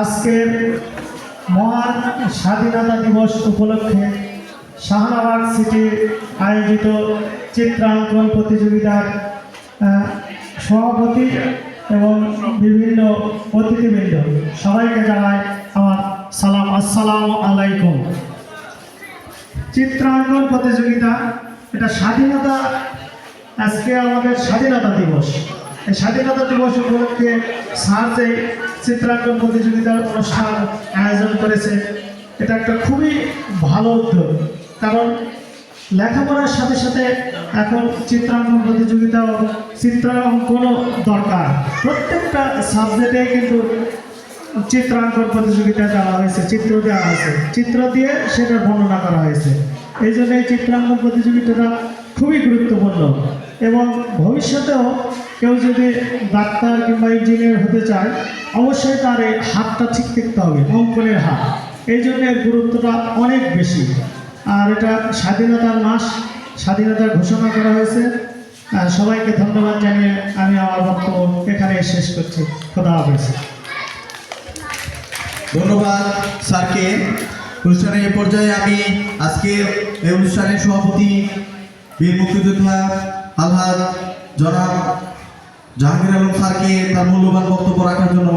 আজকের মহান স্বাধীনতা দিবস উপলক্ষে শাহনাবাদ সিটির আয়োজিত চিত্রাঙ্কন প্রতিযোগিতার সভাপতি এবং বিভিন্ন অতিথিবৃন্দ, সবাইকে জানাই আমার সালাম, আসসালাম আলাইকুম। চিত্রাঙ্কন প্রতিযোগিতা, এটা স্বাধীনতা, আজকে আমাদের স্বাধীনতা দিবস। স্বাধীনতা দিবস উপলক্ষে স্যার যে চিত্রাঙ্কন প্রতিযোগিতার অনুষ্ঠান আয়োজন করেছে। এটা একটা খুবই ভালো উদ্যোগ। কারণ লেখাপড়ার সাথে সাথে এখন চিত্রাঙ্কন প্রতিযোগিতাও চিত্রাঙ্কনও দরকার। প্রত্যেকটা সাবজেক্টে কিন্তু চিত্রাঙ্কন প্রতিযোগিতা দেওয়া হয়েছে, চিত্র দেওয়া হয়েছে। চিত্র দিয়ে সেটার বর্ণনা করা হয়েছে। এই জন্য এই চিত্রাঙ্কন প্রতিযোগিতাটা খুবই গুরুত্বপূর্ণ। এবং ভবিষ্যতেও কেউ যদি ডাক্তার কিংবা ইঞ্জিনিয়ার হতে চায়, অবশ্যই তার এই হাতটা ঠিক থাকতে হবে, অঙ্কনের হাত। এই জন্য এর গুরুত্বটা অনেক বেশি। আর এটা স্বাধীনতার মাস, স্বাধীনতার ঘোষণা করা হয়েছে। সবাইকে ধন্যবাদ জানিয়ে আমি আমার বক্তব্য এখানে শেষ করছি। খোদা হাফেজ। ধন্যবাদ, স্যারকে। অনুষ্ঠানের এ পর্যায়ে আমি আজকে এই অনুষ্ঠানের সভাপতি বীর মুক্তিযোদ্ধা আলহাজ জনাব জাহাঙ্গীর আলম স্যারকে তার মূল্যবান বক্তব্য রাখার জন্য